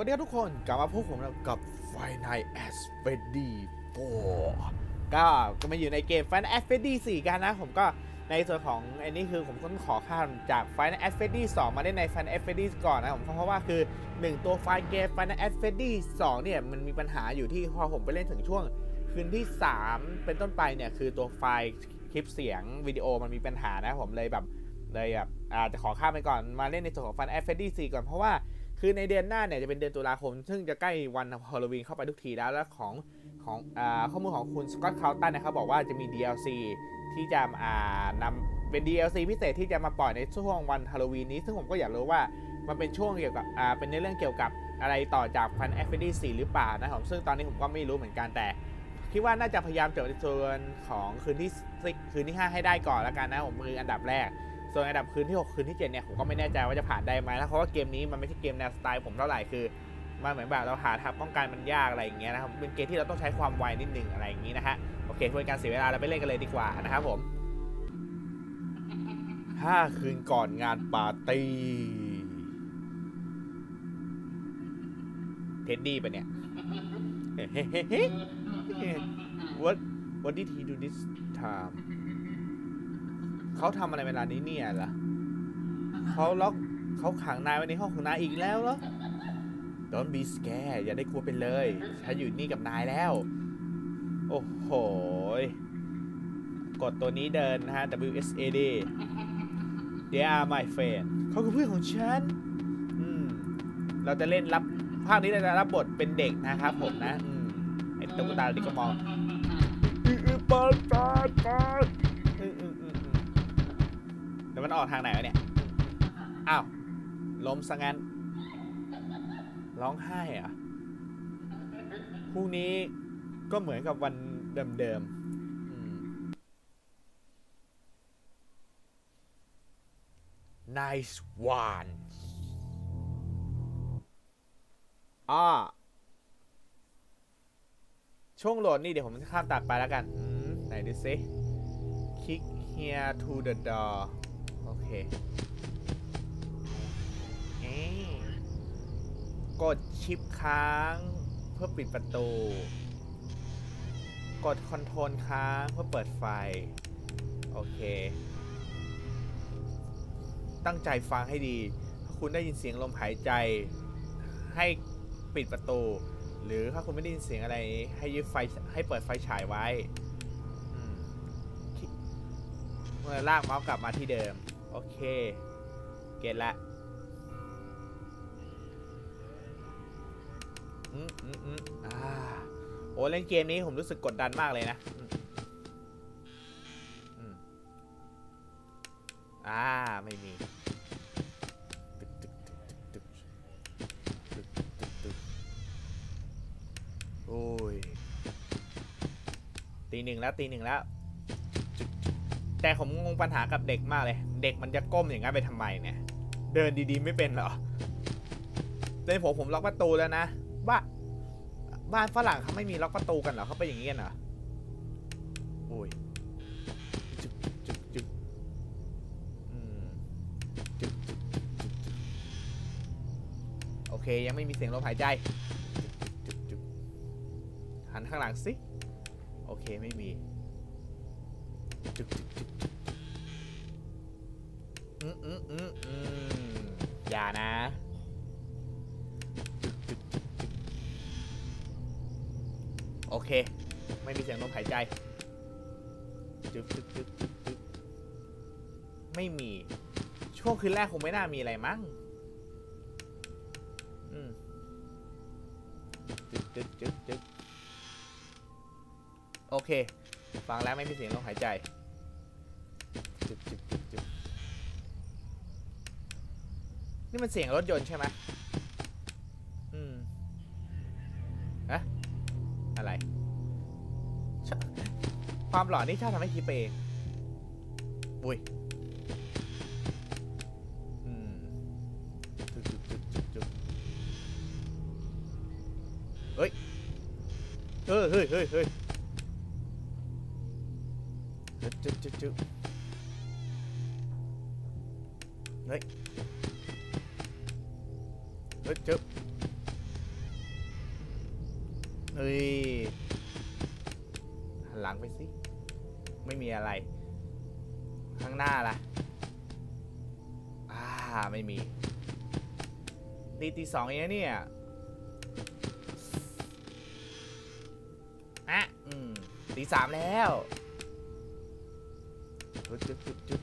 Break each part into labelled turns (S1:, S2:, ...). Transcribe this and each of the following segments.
S1: วัสดีครับทุกคน กลับมาพบผมกับ f i n a l a s p e d y 4ก็ก็มาอยู่ในเกม f i n a l a s p e d y 4กันนะ ผมก็ในส่วนของอันนี้คือผมต้องขอข้ามจาก f i n a l a s p e d y 2มาได้ใน f i n a l a s p e d y ก่อนนะผมเพราะว่าคือ 1 ตัวไฟล์เกม f i n a l a s p e d y 2เนี่ยมันมีปัญหาอยู่ที่พอผมไปเล่นถึงช่วงคืนที่ 3 เป็นต้นไปเนี่ยคือตัวไฟล์คลิปเสียงวิดีโอมันมีปัญหานะผมเลยแบบเลยแบบอาจจะขอข้ามไปก่อนมาเล่นในส่วนของ f i n a l a s p e d y 4ก่อนเพราะว่า คือในเดือนหน้าเนี่ยจะเป็นเดือนตุลาคม ซึ่งจะใกล้วันฮาโลวีนเข้าไปทุกทีแล้ว และของของอข้อมูลของคุณสกอตคาวตันนะครับบอกว่าจะมี DLC ที่จะอ่านำเป็น DLC พิเศษที่จะมาปล่อยในช่วงวันฮาโลวีนนี้ ซึ่งผมก็อยากรู้ว่ามันเป็นช่วงเกี่ยวกับอ่าเป็นในเรื่องเกี่ยวกับอะไรต่อจากฟันแอฟเฟดี4หรือเปล่านะครับซึ่งตอนนี้ผมก็ไม่รู้เหมือนกันแต่ คิดว่าน่าจะพยายามจบในส่วนของคืนที่คืนที่ 5 ให้ได้ก่อนแล้วกันนะผมคืออันดับแรก ส่วนอันดับคืนที่ 6 คืนที่ 7 เนี่ย ผมก็ไม่แน่ใจว่าจะผ่านได้ไหมนะเพราะว่าเกมนี้มันไม่ใช่เกมแนวสไตล์ผมเท่าไหร่คือมันเหมือนแบบเราหาทางป้องกันมันยากอะไรอย่างเงี้ยนะครับเป็นเกมที่เราต้องใช้ความไวนิดนึงอะไรอย่างงี้นะฮะโอเคเพื่อการเสียเวลาเราไปเล่นกันเลยดีกว่านะครับผม5คืนก่อนงานปาร์ตี้เท็ดดี้ปะเนี่ย What What did he do this time เขาทำอะไรเวลานี้เนี่ยล่ะเขาล็อกเขาขังนายไว้ในห้องของนายอีกแล้วเหรอ Don't be scared อย่าได้กลัวไปเลยฉันอยู่นี่กับนายแล้ว โอ้โห กดตัวนี้เดินนะฮะ WSAD They are my friend เขาคือเพื่อนของฉัน อืม เราจะเล่นรับภาคนี้เราจะรับบทเป็นเด็กนะครับผมนะ อืม ไอ้ตุ๊กตาดิก็มองอืออือเปิดปิดปิด แล้วมันออกทางไหนวะเนี่ย อ้าวล้มซะงั้น ร้องไห้อะพรุ่งนี้ก็เหมือนกับวันเดิมๆอืม nice one อ่าช่วงโหลดนี่เดี๋ยวผมจะข้ามตัดไปแล้วกัน ไหนดูซิ click here to the door เคกดชิปค้างเพื่อปิดประตู กดคอนโทรลค้างเพื่อเปิดไฟ โอเค ตั้งใจฟังให้ดี ถ้าคุณได้ยินเสียงลมหายใจ ให้ปิดประตู หรือถ้าคุณไม่ได้ยินเสียงอะไร ให้ยึดไฟให้เปิดไฟฉายไว้เมื่อลากเมาส์กลับมาที่เดิม โอเค เก็ตละอืมอืมอืมอ่าโอ้เล่นเกมนี้ผมรู้สึกกดดันมากเลยนะอ่า ไม่มีโอ้ยตีหนึ่งแล้วตีหนึ่งแล้ว แต่ผมงงปัญหากับเด็กมากเลย เด็กมันจะก้มอย่างนั้นไปทำไมเนี่ย เดินดีๆไม่เป็นหรอในผมผมล็อกประตูแล้วนะบ้านบ้านฝรั่งเขาไม่มีล็อกประตูกันเหรอเขาไปอย่างนี้กันเหรอโอ้ยจึ๊กจึ๊กจึ๊กอืมจึกจึกโอเค ยังไม่มีเสียงลมหายใจจึกจึกจึกหันข้างหลังสิ โอเคไม่มี อย่านะ โอเค ไม่มีเสียงลมหายใจจึกจึกจึกจึกจึกไม่มี ช่วงคืนแรกคงไม่น่ามีอะไรมั้งจึ๊กจึ๊กจึ๊กจึ๊กโอเค ฟังแล้วไม่มีเสียงลมหายใจจึ๊กจึ๊กจึ๊กจึ๊กนี่มันเสียงรถยนต์ใช่ไหมอืมอะอะไร ความหลอนนี่ชอบทำให้คิดไปเองอุ้ยอืมจุกจุกจุกจุกจุกเฮ้ย เฮ้ยเฮ้ยเฮ้ย จุกจุกจุกเฮ้ยเฮ้ยจุกเอ้ยหันหลังไปสิ ไม่มีอะไร ข้างหน้าล่ะ อ่า ไม่มีตีตีสองเองนะเนี่ยอะอืมตีสามแล้ว จุดจุดจุดจุด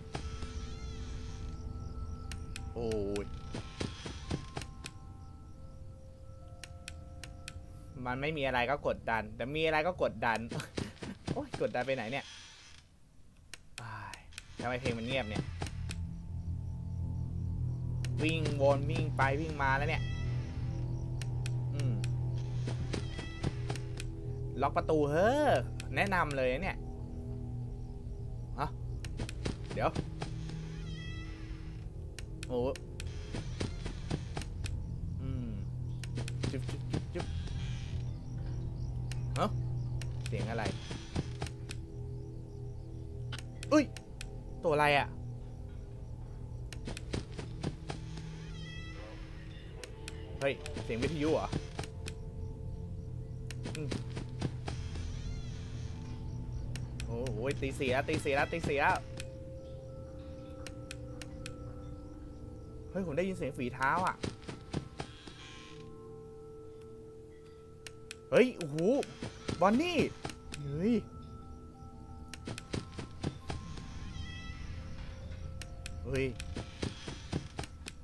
S1: โอ้ยมันไม่มีอะไรก็กดดัน แต่มีอะไรก็กดดัน โอ้ยกดดันไปไหนเนี่ยทำไมเพลงมันเงียบเนี่ย วิ่งวนวิ่งไปวิ่งมาแล้วเนี่ย อืม ล็อกประตูเฮ้อ แนะนำเลยเนี่ย เดี๋ยว โอ้อืมจุ๊บจุ๊บจุ๊บจุ๊บฮะเสียงอะไร อุ้ย ตัวอะไรอะ่ะ เฮ้ย เสียงวิทยุเหรอโอ้โหตีเสี่แล้วตีเสี่แล้วตีเสี่แล้ว ฮ้ย ผมได้ยินเสียงฝีเท้าอะ เฮ้ย โอ้โห บอนนี่ เฮ้ย เฮ้ย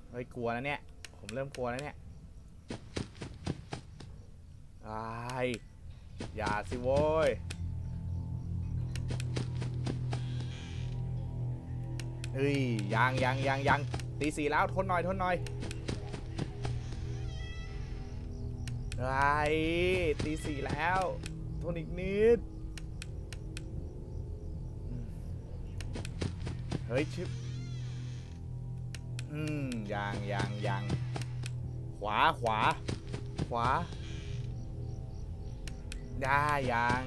S1: เฮ้ย กลัวแล้วเนี่ย ผมเริ่มกลัวแล้วเนี่ยไอ้ายอย่าสิโว้ยเฮ้ยยังยังยังยัง ตีสี่แล้วทนหน่อยทนหน่อยไอ้ตีสี่แล้วทนอีกนิด เฮ้ยชิบอืมยังยังยังขวาขวา ขวาได้ยัง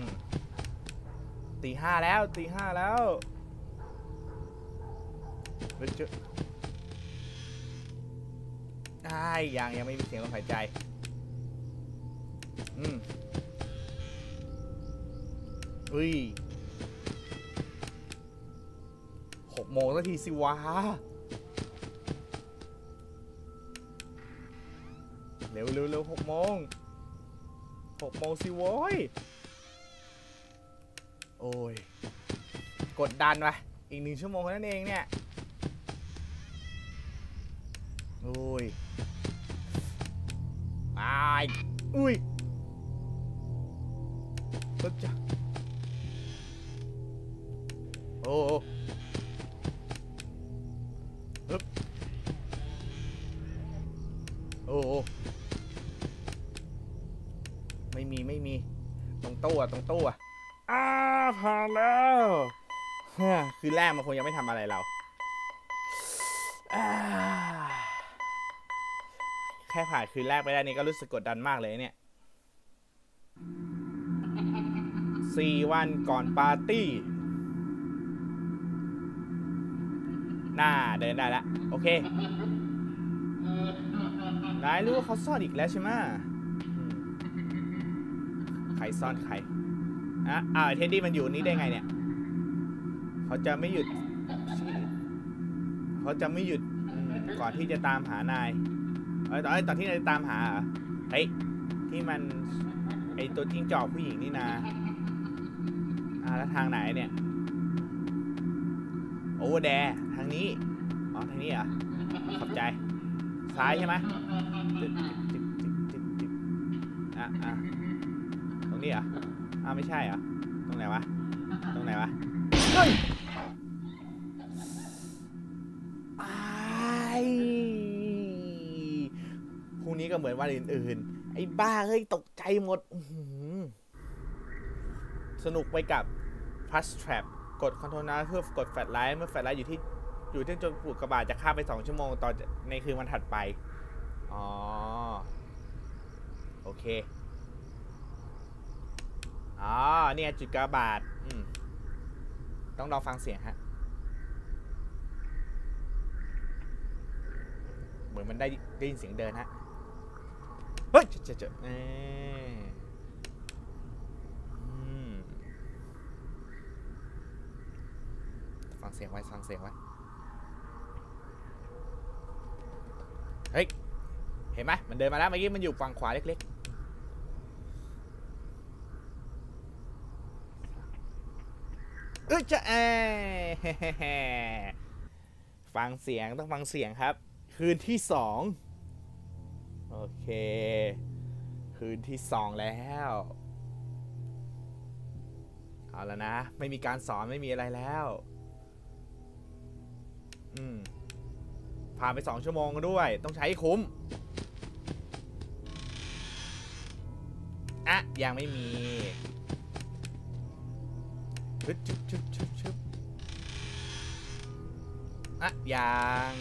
S1: ตีห้าแล้วตีห้าแล้วเฮ้ยเจอ ได้ยังยังไม่มีเสียงลมหายใจ อืมอุ้ยหกโมงสักทีสิวะเร็วเร็วเร็วหกโมงหกโมงสิโว้ย โอ้ย กดดันวะอีกหนึ่งชั่วโมงนั้นเองเนี่ย โอ้ยอายอุ้ยตึ๊ดจ้ะโอ้ฮึบโอ้ไม่มีไม่มี ตรงตู้อะตรงตู้อะอ้าผ่านแล้วฮ้ยคือแรกมันคงยังไม่ทำอะไรเราอ่าแค่ผ่านคืนแรกไปได้นี่ก็รู้สึกกดดันมากเลยเนี่ยสี่วันก่อนปาร์ตี้ หน้าเดินได้แล้วโอเคนายรู้ว่าเขาซ่อนอีกแล้วใช่ไหมใครซ่อนใครอะอ้าวไอ้เท็ดดี้มันอยู่นี่ได้ไงเนี่ย เขาจะไม่หยุด เขาจะไม่หยุดก่อนที่จะตามหานาย เอ้ยตอนตอนที่นายตามหาเหรอเฮ้ยที่มันไอตัวจิ้งจอกผู้หญิงนี่นาอ่าแล้วทางไหนเนี่ยโอเวอร์แดทางนี้อ๋อทางนี้เหรอขอบใจ ซ้ายใช่ไหมจึ๊กจึ๊กจึ๊กจึ๊กจึ๊กอะอะตรงนี้เหรออ้าวไม่ใช่เหรอตรงไหนวะตรงไหนวะเฮ้ย ก็เหมือนวันอื่นๆ ไอ้บ้าเฮ้ยตกใจหมดสนุกไปกับ Plus Trap กด Control นะเพื่อกดแฟลชไลท์เมื่อแฟลชไลท์อยู่ที่อยู่ที่จนปุกกระบาดจะข้ามไป 2 ชั่วโมงตอจากในคืนวันถัดไป อ๋อ โอเค อ๋อ เนี่ยจุดกระบาดต้องลองฟังเสียงฮะ เหมือนมันได้ได้ยินเสียงเดินฮะ เฮ้ยเจ๊บเจ็บเอ๊ฟังเสียงไว้ฟังเสียงไว้ เฮ้ย เห็นไหมมันเดินมาแล้วเมื่อกี้มันอยู่ฝั่งขวาเล็กๆเอ้ยจะแอฟังเสียงต้องฟังเสียงครับ คืนที่สอง โอเค คืนที่สองแล้ว เอาแล้วนะ ไม่มีการสอนไม่มีอะไรแล้ว อืม ผ่านไปสองชั่วโมงด้วย ต้องใช้คุ้ม อะ ยังไม่มีชึบชึบชึบชึบชึบอะยัง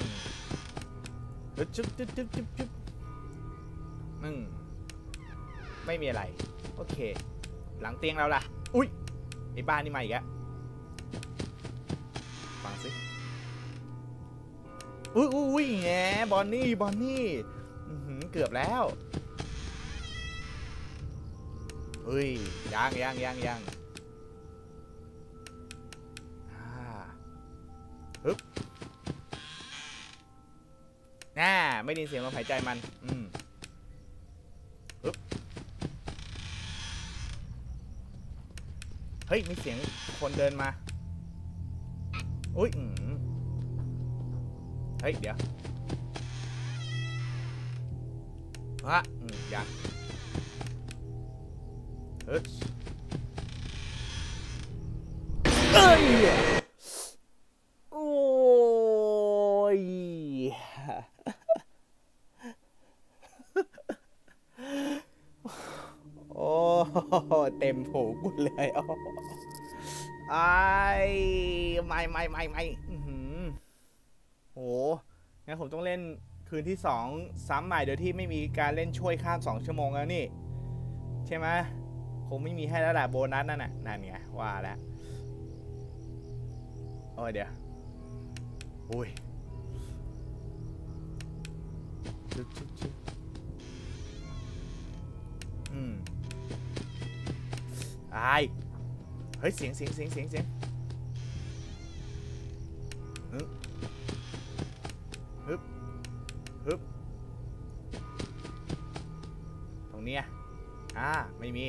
S1: ชึบชึบชึบชึบชึบชึบ อืมไม่มีอะไร โอเค หลังเตียงเราล่ะ อุ้ยไอ้บ้านนี่มาอีกแล้วฟังสิอุ้ยอุ้ยอุ้ยแงบอนนี่ บอนนี่เกือบแล้วเฮ้ยยังยังยังยังอ่าฮึบน่า ไม่ได้เสียงลมหายใจมัน อืมฮึบ เฮ้ย มีเสียงคนเดินมา อุ้ยเฮ้ย เดี๋ยวฮะอยังเฮ้ยเอ้ย โอ้ย โอ้เต็มหูกูเลยโอ้ไอ้ไม่ไม่ไม่ไม่อื้อหือโหงั้นผมต้องเล่นคืนที่สองซ้ำใหม่โดยที่ไม่มีการเล่นช่วยข้ามสองชั่วโมงแล้วนี่ ใช่ไหมคงไม่มีให้แล้วแหละโบนัสนั่นน่ะนั่นไงว่าแล้วโอ้ยเดี๋ยวอุ้ยายเฮ้ยเสียงเสียงเสียงเสียงเสียงฮึบฮึบตรงเนี้ยอ่าไม่มี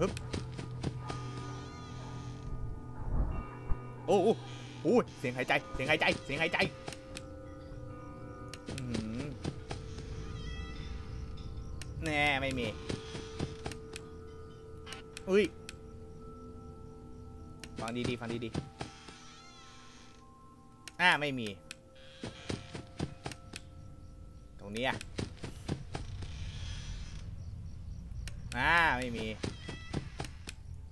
S1: ฮึบโอ้โอ้โอ้เสียงหายใจเสียงหายใจเสียงหายใจแน่ไม่มี อุ้ย ฟังดีๆ ฟังดีๆ อ่า ไม่มี ตรงนี้อะ อ่า ไม่มี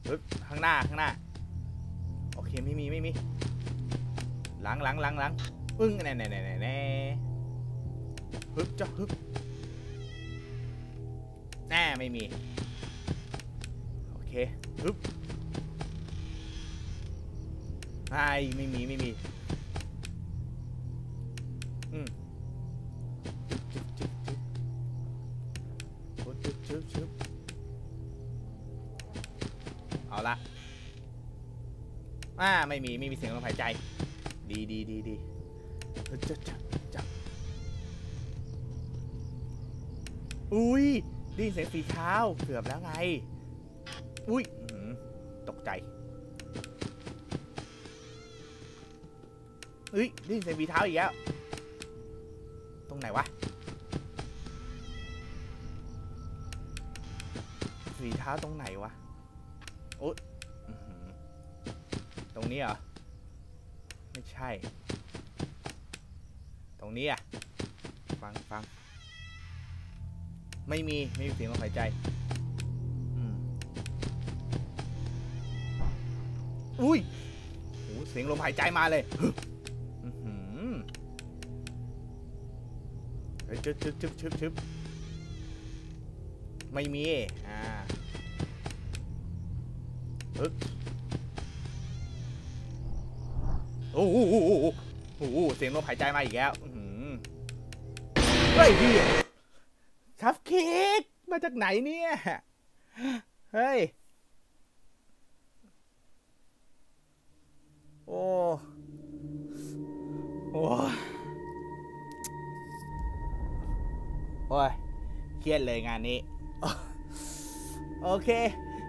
S1: ปึ๊บข้างหน้า ข้างหน้า โอเค ไม่มี ไม่มี หลังหลังหลังหลังอึ้งแน่แน่แน่แน่แน่ฮึบจ้ะฮึบแน่ไม่มีโอเค ฮึบไอ้ไม่มี ไม่มีอืมเอาละอ่าไม่มี ไม่มีเสียงลมหายใจ ดีดีดีดีเฮ้ยจับจับจับอุ้ยได้ยินเสียงฝีเท้าเกือบแล้วไง อุ้ยตกใจเฮ้ยได้ยินเสียงฝีเท้าอีกแล้ว ตรงไหนวะฝีเท้าตรงไหนวะโอ๊ยอื้อหือตรงนี้เหรอ ไม่ใช่ ตรงนี้อะ ฟังฟัง ไม่มี ไม่มีเสียงลมหายใจ อุ้ยโหเสียงลมหายใจมาเลยเฮ้ยชึบชึบชึบชึบชึบไม่มี อ่าเฮ้โหโอ้โหโอ้โหเสียงลมหายใจมาอีกแล้วอื้อหือเฮ้ยพี่ครับเค้กมาจากไหนเนี่ย เฮ้ย โอ้ยเครียดเลยงานนี้ โอเค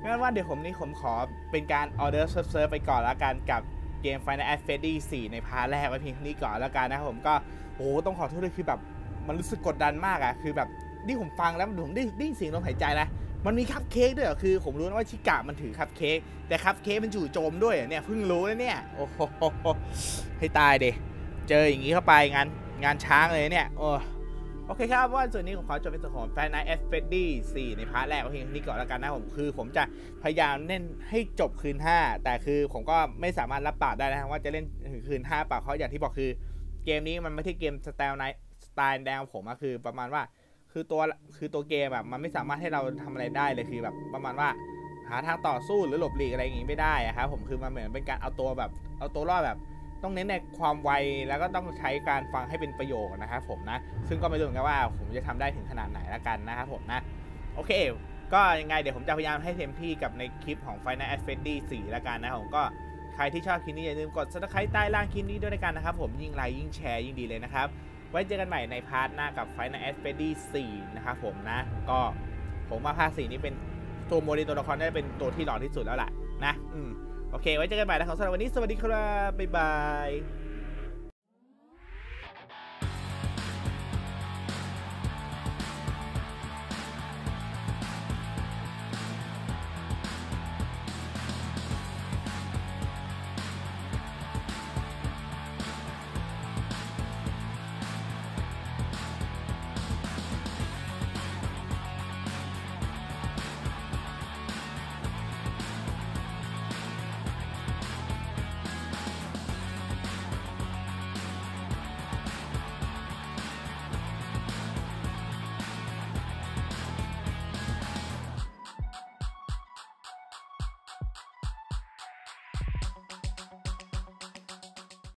S1: งั้นว่าเดี๋ยวผมนี่ผมขอเป็นการออเดอร์เซิร์ฟไปก่อนแล้วกันกับเกม Final Fantasy Freddy 4ในพาร์ทแรกไว้เพียงนี้ก่อนแล้วกันนะครับผมก็โอ้โหต้องขอโทษด้วยคือแบบมันรู้สึกกดดันมากอะคือแบบที่ผมฟังแล้วผมได้ได้นเสียงลมหายใจนะมันมีคัพเค้กด้วยเหรอคือผมรู้นะว่าชิกะมันถือคัพเค้กแต่คัพเค้กมันจู่โจมด้วยเหรอเนี่ยเพิ่งรู้นะเนี่ยโอ้โหให้ตายเดเจออย่างนี้เข้าไปงานงานช้างเลยเนี่ยโอ้ โอเคครับว่าส่วนนี้ผมขอจบเป็นส่วนของแฟนไนเอฟเฟดดี้สี่ในพาร์ทแรกเอาเพียงเท่นี้ก่อนแล้วกันนะผมคือผมจะพยายามเล่นให้จบคืน 5 แต่คือผมก็ไม่สามารถรับปากได้นะว่าจะเล่นถึงคืน 5ปากเพราะอย่างที่บอกคือ เกมนี้มันไม่ใช่เกมสไตล์ไนสไตล์แนวผมอะคือประมาณว่า คือตัวคือตัวเกมแบบมันไม่สามารถให้เราทำอะไรได้เลยคือแบบประมาณว่าหาทางต่อสู้หรือหลบหลีกอะไรอย่างงี้ไม่ได้อะครับผมคือมันเหมือนเป็นการเอาตัวแบบเอาตัวรอดแบบ ต้องเน้นในความไวแล้วก็ต้องใช้การฟังให้เป็นประโยชน์นะครับผมนะ ซึ่งก็ไม่รู้เหมือนกันว่าผมจะทำได้ถึงขนาดไหนละกันนะครับผมนะ โอเค ก็ยังไงเดี๋ยวผมจะพยายามให้เต็มที่กับในคลิปของ Final f a n t a s y 4ละกันนะผมก็ใครที่ชอบคลิปนี้อย่าลืมกด subscribe ใต้ล่างคลิปนี้ด้วยกันนะครับผมยิ่งไลค์ยิ่งแชร์ยิ่งดีเลยนะครับ ไว้เจอกันใหม่ในพาร์ทหน้ากับ Final f a n t a s y 4นะครับผมนะ ก็ผมว่าภาค4นี้เป็นตัวโมเดลตัวละครน่าจะเป็นตัวที่หล่อที่สุดแล้วแหละนะ อืม โอเค ไว้เจอกันใหม่นะครับสำหรับวันนี้สวัสดีครับ บ๊ายบาย